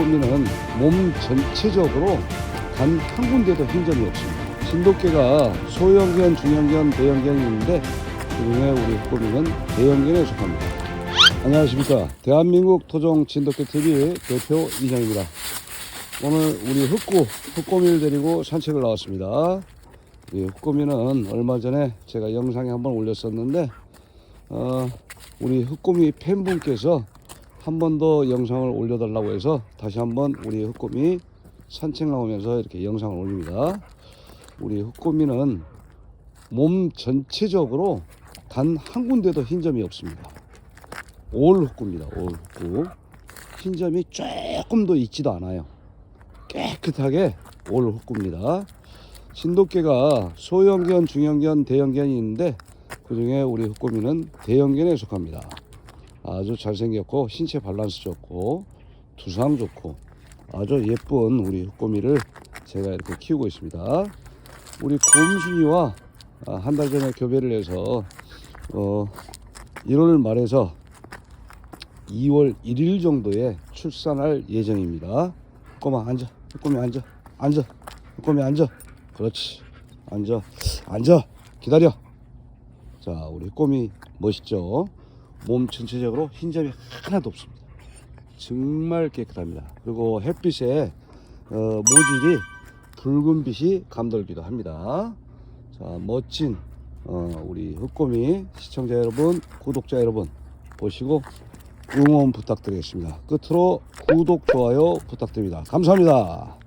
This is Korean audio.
흑곰이는 몸 전체적으로 단 한 군데도 흰점이 없습니다. 진돗개가 소형견, 중형견, 대형견이 있는데 그중에 우리 흑곰이는 대형견에 속합니다. 안녕하십니까. 대한민국 토종 진돗개 TV 대표 이정입니다. 오늘 우리 흑구, 흑곰이를 데리고 산책을 나왔습니다. 이 흑곰이는 얼마 전에 제가 영상에 한번 올렸었는데 어, 우리 흑곰이 팬분께서 한 번 더 영상을 올려달라고 해서 다시 한번 우리 흑곰이 산책 나오면서 이렇게 영상을 올립니다. 우리 흑곰이는 몸 전체적으로 단 한 군데도 흰 점이 없습니다. 올 흑구입니다. 올 흑구. 흰 점이 조금도 있지도 않아요. 깨끗하게 올 흑구입니다. 진돗개가 소형견, 중형견, 대형견이 있는데 그 중에 우리 흑곰이는 대형견에 속합니다. 아주 잘생겼고 신체 밸런스 좋고 두상 좋고 아주 예쁜 우리 흑곰이를 제가 이렇게 키우고 있습니다. 우리 곰순이와 아, 한달 전에 교배를 해서 어, 1월 말에서 2월 1일 정도에 출산할 예정입니다. 꼬마 앉아. 꼬미 앉아. 앉아. 꼬미 앉아. 그렇지. 앉아. 앉아. 기다려. 자, 우리 꼬미 멋있죠? 몸 전체적으로 흰점이 하나도 없습니다. 정말 깨끗합니다. 그리고 햇빛에 어, 모질이 붉은 빛이 감돌기도 합니다. 자, 멋진 어, 우리 흑곰이 시청자 여러분, 구독자 여러분 보시고 응원 부탁드리겠습니다. 끝으로 구독, 좋아요 부탁드립니다. 감사합니다.